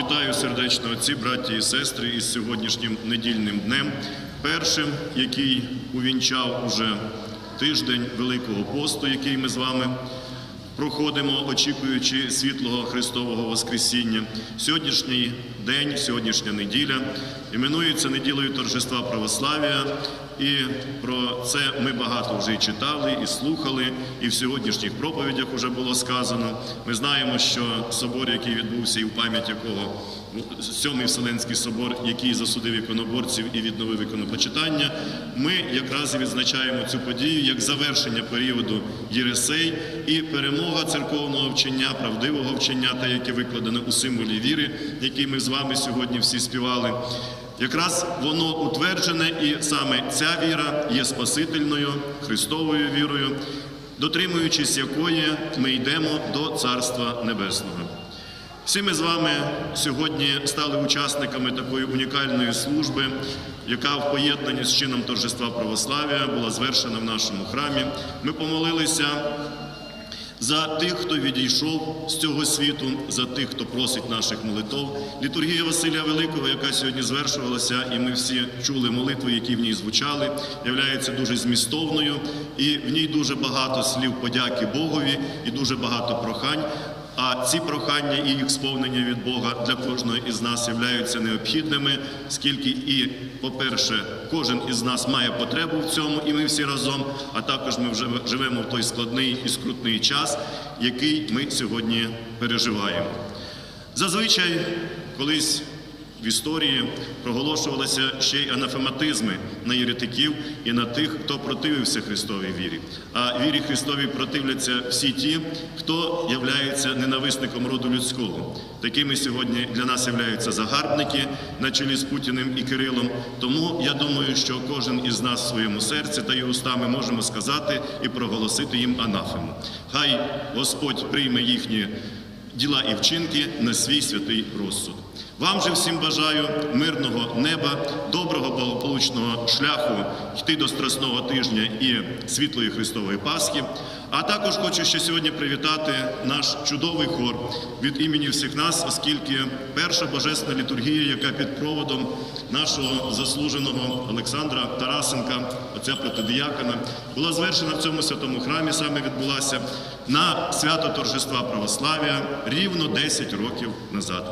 Вітаю сердечно отці, браті і сестри із сьогоднішнім недільним днем, першим, який увінчав уже тиждень Великого посту, який ми з вами проходимо, очікуючи світлого Христового Воскресіння. Сьогоднішній день, сьогоднішня неділя іменується неділею торжества православ'я. І про це ми багато вже і читали, і слухали, і в сьогоднішніх проповідях вже було сказано. Ми знаємо, що собор, який відбувся, і в пам'ять якого сьомий Вселенський собор, який засудив іконоборців і відновив іконопочитання, ми якраз і відзначаємо цю подію як завершення періоду Єресей і перемога церковного вчення, правдивого вчення, те, яке викладено у символі віри, який ми з вами сьогодні всі співали. Якраз воно утверджене, і саме ця віра є Спасительною Христовою вірою, дотримуючись якої ми йдемо до Царства Небесного. Всі ми з вами сьогодні стали учасниками такої унікальної служби, яка в поєднанні з чином торжества православ'я була звершена в нашому храмі. Ми помолилися за тих, хто відійшов з цього світу, за тих, хто просить наших молитов. Літургія Василя Великого, яка сьогодні звершувалася, і ми всі чули молитви, які в ній звучали, являється дуже змістовною, і в ній дуже багато слів подяки Богові і дуже багато прохань. А ці прохання і їх сповнення від Бога для кожного із нас являються необхідними, скільки і, по-перше, кожен із нас має потребу в цьому, і ми всі разом, а також ми вже живемо в той складний і скрутний час, який ми сьогодні переживаємо. Зазвичай колись в історії проголошувалися ще й анафематизми на єретиків і на тих, хто противився Христовій вірі. А вірі Христовій противляться всі ті, хто являється ненависником роду людського. Такими сьогодні для нас являються загарбники на чолі з Путіним і Кирилом. Тому я думаю, що кожен із нас в своєму серці та й устами можемо сказати і проголосити їм анафему. Хай Господь прийме їхні діла і вчинки на свій святий розсуд. Вам же всім бажаю мирного неба, доброго благополучного шляху йти до Страсного тижня і світлої Христової Пасхи. А також хочу ще сьогодні привітати наш чудовий хор від імені всіх нас, оскільки перша божественна літургія, яка під проводом нашого заслуженого Олександра Тарасенка, отця протидіякона, була звершена в цьому святому храмі, саме відбулася на свято торжества православ'я рівно 10 років назад.